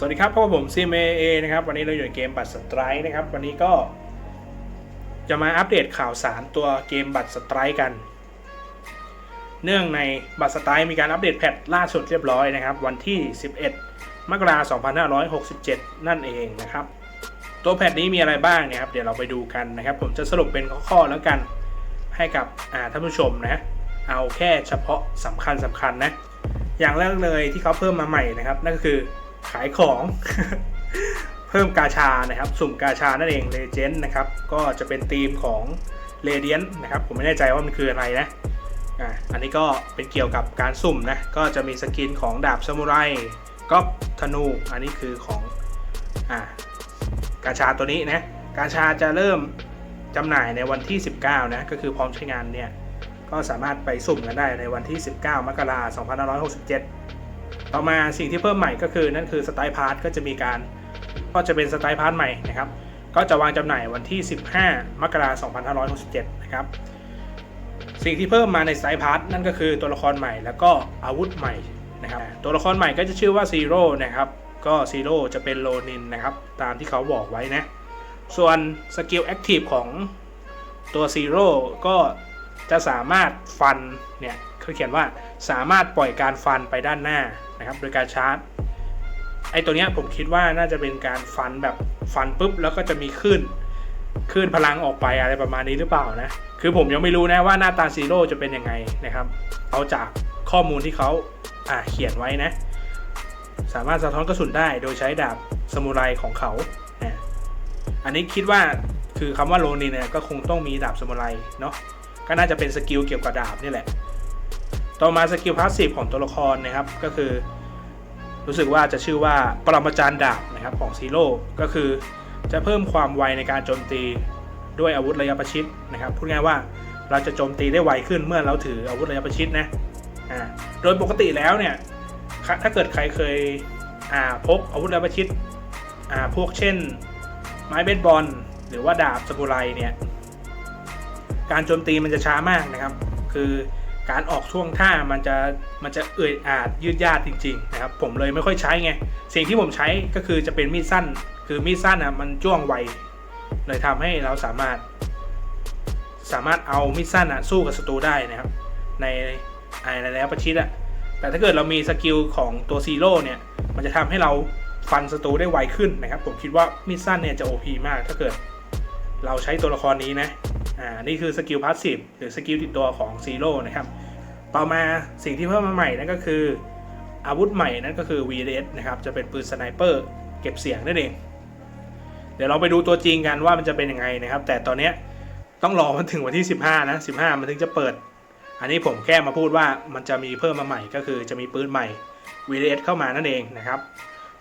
สวัสดีครับพบกับผม CMA นะครับ วันนี้เราอยู่ในเกมบัตรสไตร์นะครับ วันนี้ก็จะมาอัปเดตข่าวสารตัวเกมบัตรสไตร์กัน เนื่องในบัตรสไตร์มีการอัปเดตแพทล่าสุดเรียบร้อยนะครับ วันที่ 11 มกราคม 2567 นั่นเองนะครับ ตัวแพทนี้มีอะไรบ้างเนี่ยครับ เดี๋ยวเราไปดูกันนะครับ ผมจะสรุปเป็นข้อๆแล้วกันให้กับท่านผู้ชมนะเอาแค่เฉพาะสำคัญสำคัญนะ อย่างแรกเลยที่เขาเพิ่มมาใหม่นะครับนั่นก็คือ ขายของเพิ่มกาชานะครับ สุ่มกาชานั่นเองเลเจนด์นะครับ ก็จะเป็นธีมของเรเดียนนะครับ ผมไม่แน่ใจว่ามันคืออะไรนะอ่าอันนี้ก็เป็นเกี่ยวกับการสุ่มนะ ก็จะมีสกินของดาบซามูไรก๊อกธนู อันนี้คือของอ่ากาชาตัวนี้นะ กาชาจะเริ่มจำหน่ายในวันที่ 19 นะ ก็คือพร้อมใช้งานเนี่ย ก็สามารถไปสุ่มกันได้ในวันที่ 19 มกราคม 2567 ต่อมาสิ่งที่เพิ่มใหม่ก็คือนั่นคือสไตล์พาร์ทก็จะมีการก็จะเป็นสไตล์พาร์ทใหม่นะครับ ก็จะวางจำหน่ายวันที่ 15 มกราคม 2567 นะครับ สิ่งที่เพิ่มมาในสไตล์พาร์ทนั่นก็คือตัวละครใหม่แล้วก็อาวุธใหม่นะครับ ตัวละครใหม่ก็จะชื่อว่าซีโร่นะครับ ก็ซีโร่จะเป็นโลนินนะครับ ตามที่เขาบอกไว้นะ ส่วนสกิลแอคทีฟของตัวซีโร่ก็จะสามารถฟันเนี่ย เขาเขียนว่าสามารถปล่อยการฟันไปด้านหน้านะครับ โดยการชาร์จไอตัวเนี้ยผมคิดว่าน่าจะเป็นการฟันแบบฟันปุ๊บแล้วก็จะมีคลื่นคลื่นพลังออกไปอะไรประมาณนี้หรือเปล่านะ คือผมยังไม่รู้นะว่าหน้าตาซีโร่จะเป็นยังไงนะครับ เอาจากข้อมูลที่เขาอ่าเขียนไว้นะ สามารถสะท้อนกระสุนได้โดยใช้ดาบสมุไรของเขานะอันนี้คิดว่าคือคำว่าโลนินเนี่ยก็คงต้องมีดาบสมุไรเนาะ ก็น่าจะเป็นสกิลเกี่ยวกับดาบนี่แหละ ต่อมาสกิลพาสซีฟของตัวละครนะครับก็คือ รู้สึกว่าจะชื่อว่าปรมาจารย์ดาบนะครับของซีโร่ก็คือจะเพิ่มความไวในการโจมตีด้วยอาวุธระยะประชิดนะครับพูดง่ายว่าเราจะโจมตีได้ไวขึ้นเมื่อเราถืออาวุธระยะประชิดนะอ่าโดยปกติแล้วเนี่ยถ้าเกิดใครเคยอ่าพกอาวุธระยะประชิดอ่าพวกเช่น ไม้เบสบอลหรือว่าดาบสมุไรเนี่ยการโจมตีมันจะช้ามากนะครับ คือ การออกช่วงท่ามันจะมันจะเอื่อยอาดยืดยาดจริงๆนะครับผมเลยไม่ค่อยใช้ไงสิ่งที่ผมใช้ก็คือจะเป็นมีดสั้น คือมีดสั้นอะมันจ้วงไวเลยทำให้เราสามารถ สามารถเอามีดสั้นอะสู้กับศัตรูได้นะครับในไอ้ระยะประชิดอะแต่ถ้าเกิดเรามีสกิลของตัวซีโร่เนี่ยมันจะทำให้เราฟันศัตรูได้ไวขึ้นนะครับ ผมคิดว่ามีดสั้นเนี่ยจะ OP มากถ้าเกิด เราใช้ตัวละครนี้นะ อ่านี่คือสกิลพาสซีฟหรือสกิลติดตัวของซีโร่นะครับ ต่อมาสิ่งที่เพิ่มมาใหม่นั่นก็คืออาวุธใหม่นั่นก็คือ VDS นะครับ จะเป็นปืนสไนเปอร์เก็บเสียงนั่นเอง เดี๋ยวเราไปดูตัวจริงกันว่ามันจะเป็นยังไงนะครับ แต่ตอนนี้ต้องรอมันถึงวันที่ 15 นะ 15 มันถึงจะเปิด อันนี้ผมแค่มาพูดว่ามันจะมีเพิ่มมาใหม่ก็คือจะมีปืนใหม่ VDS เข้ามานั่นเองนะครับ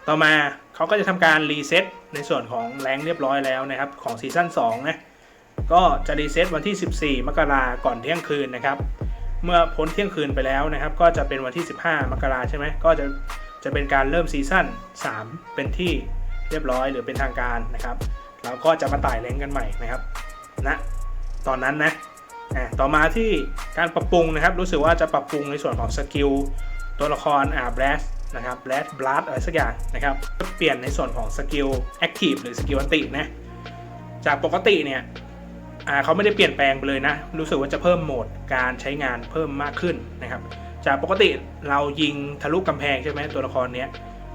ต่อมาเขาก็จะทำการรีเซ็ตในส่วนของแรงเรียบร้อยแล้วนะครับ ของซีซั่น2นะ ก็จะรีเซ็ตวันที่ 14 มกราก่อนเที่ยงคืนนะครับ เมื่อพ้นเที่ยงคืนไปแล้วนะครับ ก็จะเป็นวันที่ 15 มกราใช่ไหมก็จะจะเป็นการเริ่มซีซั่น3 เป็นที่เรียบร้อยหรือเป็นทางการนะครับเราก็จะมาไต่แรงกันใหม่นะครับนะตอนนั้นนะอ่าต่อมาที่การปรับปรุงนะครับ รู้สึกว่าจะปรับปรุงในส่วนของสกิลตัวละครอ่าแบลสนะครับแบลสบลัดอะไรสักอย่างนะครับเปลี่ยนในส่วนของสกิลแอคทีฟหรือสกิลอันตินะจากปกติเนี่ย เขาไม่ได้เปลี่ยนแปลงไปเลยนะ รู้สึกว่าจะเพิ่มโหมดการใช้งานเพิ่มมากขึ้นนะครับ จากปกติเรายิงทะลุกำแพงใช่ไหมตัวละครเนี้ย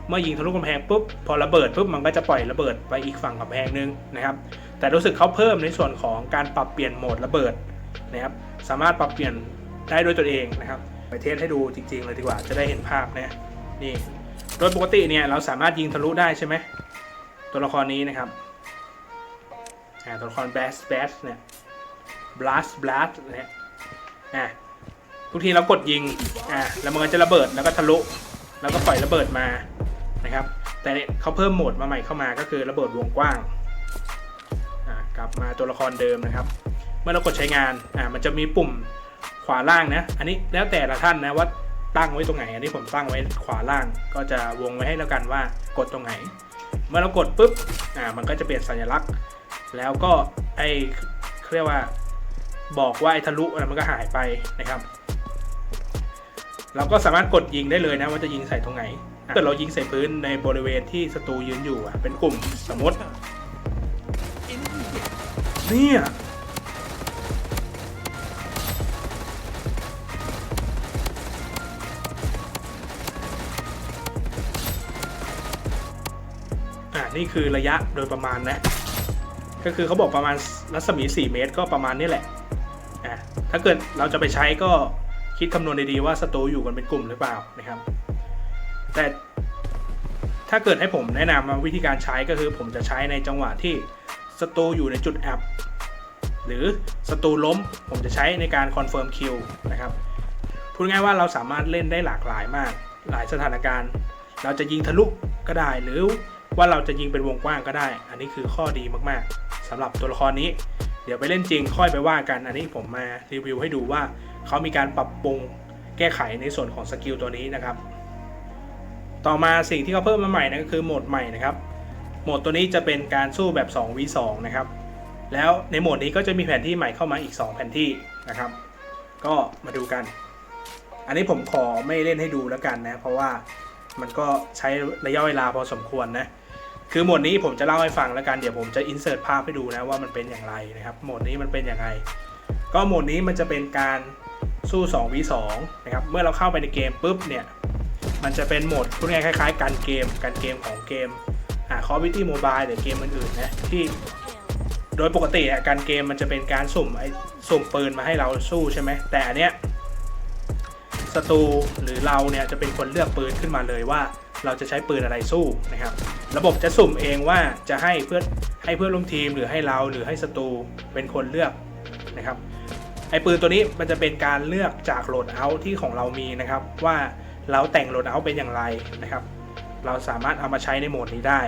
เมื่อยิงทะลุกำแพงปุ๊บพอระเบิดปุ๊บมันก็จะปล่อยระเบิดไปอีกฝั่งกำแพงนึงนะครับ แต่รู้สึกเขาเพิ่มในส่วนของการปรับเปลี่ยนโหมดระเบิดนะครับสามารถปรับเปลี่ยนได้ด้วยตัวเองนะครับไปเทสให้ดูจริงๆเลยดีกว่าจะได้เห็นภาพนะนี่โดยปกติเนี่ยเราสามารถยิงทะลุได้ใช่ไหมตัวละครนี้นะครับตัวละครแบสแบสเนี่ย blast blast เนี่ยอะทุกทีเรากดยิงอะแล้วมันก็จะระเบิดแล้วก็ทะลุ แล้วก็ปล่อยระเบิดมานะครับ แต่เนี่ยเขาเพิ่มโหมดมาใหม่เข้ามาก็คือระเบิดวงกว้างอะกลับมาตัวละครเดิมนะครับ เมื่อเรากดใช้งานอะมันจะมีปุ่มขวาล่างนะ อันนี้แล้วแต่ละท่านนะว่าตั้งไว้ตรงไหน อันนี้ผมตั้งไว้ขวาล่าง ก็จะวงไว้ให้แล้วกันว่ากดตรงไหน เมื่อเรากดปุ๊บ อ่า มันก็จะเปลี่ยนสัญลักษณ์ แล้วก็ไอเรียกว่า บอกว่าไอ้ทะลุนะมันก็หายไปนะครับ เราก็สามารถกดยิงได้เลยนะว่าจะยิงใส่ตรงไหนถ้าเกิดเรายิงใส่พื้นในบริเวณที่ศัตรูยืนอยู่อะเป็นกลุ่มสมมติเนี่ยอ่านี่คือระยะโดยประมาณนะ ก็คือเขาบอกประมาณรัศมี 4 เมตรก็ประมาณนี้แหละ อ่าถ้าเกิดเราจะไปใช้ก็คิดคำนวณดีๆว่าศัตรูอยู่กันเป็นกลุ่มหรือเปล่านะครับ แต่ถ้าเกิดให้ผมแนะนำวิธีการใช้ก็คือผมจะใช้ในจังหวะที่ศัตรูอยู่ในจุดแอบหรือศัตรูล้มผมจะใช้ในการคอนเฟิร์มคิวนะครับพูดง่ายว่าเราสามารถเล่นได้หลากหลายมาก หลายสถานการณ์ เราจะยิงทะลุก็ได้ หรือว่าเราจะยิงเป็นวงกว้างก็ได้ อันนี้คือข้อดีมากๆสำหรับตัวละครนี้ เดี๋ยวไปเล่นจริงค่อยไปว่ากัน อันนี้ผมมารีวิวให้ดูว่าเขามีการปรับปรุงแก้ไขในส่วนของสกิลตัวนี้นะครับ ต่อมาสิ่งที่เขาเพิ่มมาใหม่นะก็คือโหมดใหม่นะครับ โหมดตัวนี้จะเป็นการสู้แบบ 2v2 นะครับ แล้วในโหมดนี้ก็จะมีแผนที่ใหม่เข้ามาอีก 2 แผนที่นะครับ ก็มาดูกัน อันนี้ผมขอไม่เล่นให้ดูแล้วกันนะ เพราะว่ามันก็ใช้ระยะเวลาพอสมควรนะ คือโหมดนี้ผมจะเล่าให้ฟังแล้วกันเดี๋ยวผมจะอินเสิร์ตภาพให้ดูนะว่ามันเป็นอย่างไรนะครับโหมดนี้มันเป็นอย่างไรก็โหมดนี้มันจะเป็นการสู้ 2v2 นะครับเมื่อเราเข้าไปในเกมปุ๊บเนี่ยมันจะเป็นโหมดพูดง่ายคล้าย ๆ การเกมการเกมของเกมอ่า Call of Duty Mobile หรือเกมอื่นๆนะที่โดยปกติอะการเกมมันจะเป็นการสุ่มไอ้สุ่มปืนมาให้เราสู้ใช่ไหมแต่อันเนี้ยศัตรูหรือเราเนี่ยจะเป็นคนเลือกปืนขึ้นมาเลยว่าเราจะใช้ปืนอะไรสู้นะครับ ระบบจะสุ่มเองว่าจะให้เพื่อนให้เพื่อนร่วมทีมหรือให้เราหรือให้ศัตรูเป็นคนเลือกนะครับไอปืนตัวนี้มันจะเป็นการเลือกจากโหลดเอาท์ที่ของเรามีนะครับ ว่าเราแต่งโหลดเอาท์เป็นอย่างไรนะครับ เราสามารถเอามาใช้ในโหมดนี้ได้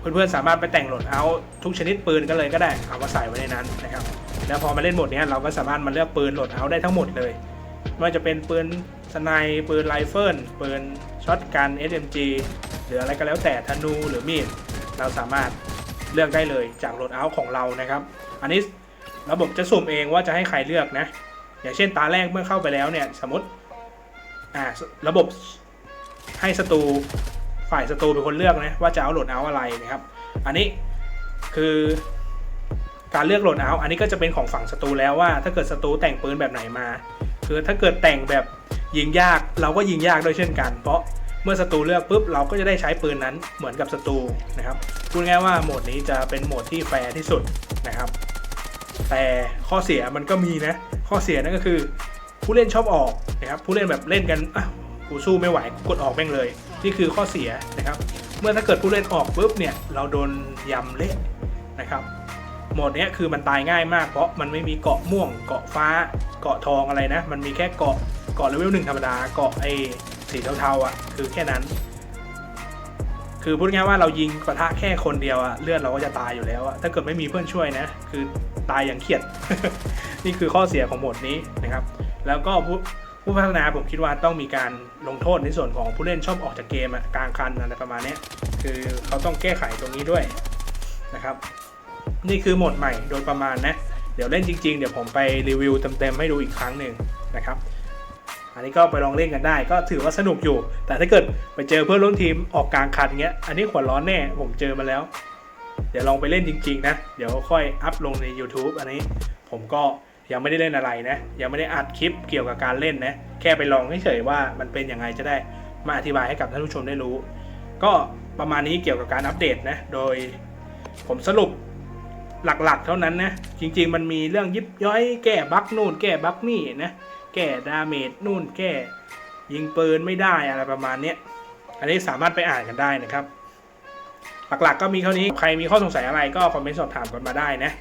เพื่อนๆสามารถไปแต่งโหลดเอาท์ทุกชนิดปืนก็เลยก็ได้เอามาใส่ไว้ในนั้นนะครับ แล้วพอมาเล่นโหมดนี้เราก็สามารถมาเลือกปืนโหลดเอาท์ได้ทั้งหมดเลยไม่ว่าจะเป็นปืน สไนป์ปืนไรเฟิลปืนช็อตกัน SMG หรืออะไรก็แล้วแต่ธนูหรือมีดเราสามารถเลือกได้เลยจากโหลดเอาท์ของเรานะครับ อันนี้ระบบจะสุ่มเองว่าจะให้ใครเลือกนะ อย่างเช่นตาแรกเมื่อเข้าไปแล้วเนี่ยสมมติอ่าระบบให้ศัตรูฝ่ายศัตรูเป็นคนเลือกนะว่าจะเอาโหลดเอาอะไรนะครับ อันนี้คือการเลือกโหลดเอาอันนี้ก็จะเป็นของฝั่งศัตรูแล้วว่า ถ้าเกิดศัตรูแต่งปืนแบบไหนมา คือถ้าเกิดแต่งแบบ ยิงยากเราก็ยิงยากด้วยเช่นกัน เพราะเมื่อศัตรูเลือกปุ๊บเราก็จะได้ใช้ปืนนั้นเหมือนกับศัตรูนะครับพูดง่ายว่าโหมดนี้จะเป็นโหมดที่แฟร์ที่สุดนะครับ แต่ข้อเสียมันก็มีนะ ข้อเสียนั่นก็คือผู้เล่นชอบออกนะครับผู้เล่นแบบเล่นกันอะกูสู้ไม่ไหวกูกดออกแม่งเลย นี่คือข้อเสียนะครับ เมื่อถ้าเกิดผู้เล่นออกปุ๊บเนี่ยเราโดนยำเละนะครับโหมดนี้คือมันตายง่ายมากเพราะมันไม่มีเกาะม่วงเกาะฟ้าเกาะทองอะไรนะ มันมีแค่เกาะ เกาะเลเวลหนึ่งธรรมดาเกาะไอ้สีเทาๆอะ คือแค่นั้น คือพูดง่ายว่าเรายิงปะทะแค่คนเดียวอะเลือดเราก็จะตายอยู่แล้วอะถ้าเกิดไม่มีเพื่อนช่วยนะ คือตายอย่างเขียด นี่คือข้อเสียของโหมดนี้นะครับ แล้วก็ผู้ผู้พัฒนาผมคิดว่าต้องมีการลงโทษในส่วนของผู้เล่นชอบออกจากเกมอะกลางคันอะไรประมาณนี้คือเขาต้องแก้ไขตรงนี้ด้วยนะครับ นี่คือโหมดใหม่โดยประมาณนะเดี๋ยวเล่นจริง ๆ เดี๋ยวผมไปรีวิวเต็มๆให้ดูอีกครั้งหนึ่งนะครับ อันนี้ก็ไปลองเล่นกันได้ ก็ถือว่าสนุกอยู่ แต่ถ้าเกิดไปเจอเพื่อนร่วมทีมออกกลางคันเงี้ย อันนี้ขวดร้อนแน่ ผมเจอมาแล้ว เดี๋ยวลองไปเล่นจริง ๆ นะ เดี๋ยวค่อยอัพลงใน YouTube อันนี้ผมก็ยังไม่ได้เล่นอะไรนะ ยังไม่ได้อัดคลิปเกี่ยวกับการเล่นนะ แค่ไปลองเฉยๆว่ามันเป็นยังไงจะได้มาอธิบายให้กับท่านผู้ชมได้รู้ ก็ประมาณนี้เกี่ยวกับการอัปเดตนะ โดยผมสรุปหลักๆ เท่านั้นนะ จริง ๆ มันมีเรื่องยิบย้อยแก้บั๊กนู่นแก้บั๊กนี่นะ แก้ดาเมจนู่นแก้ยิงปืนไม่ได้อะไรประมาณเนี้ยอันนี้สามารถไปอ่านกันได้นะครับ หลักๆก็มีเท่านี้ใครมีข้อสงสัยอะไรก็คอมเมนต์สอบถามกันมาได้นะ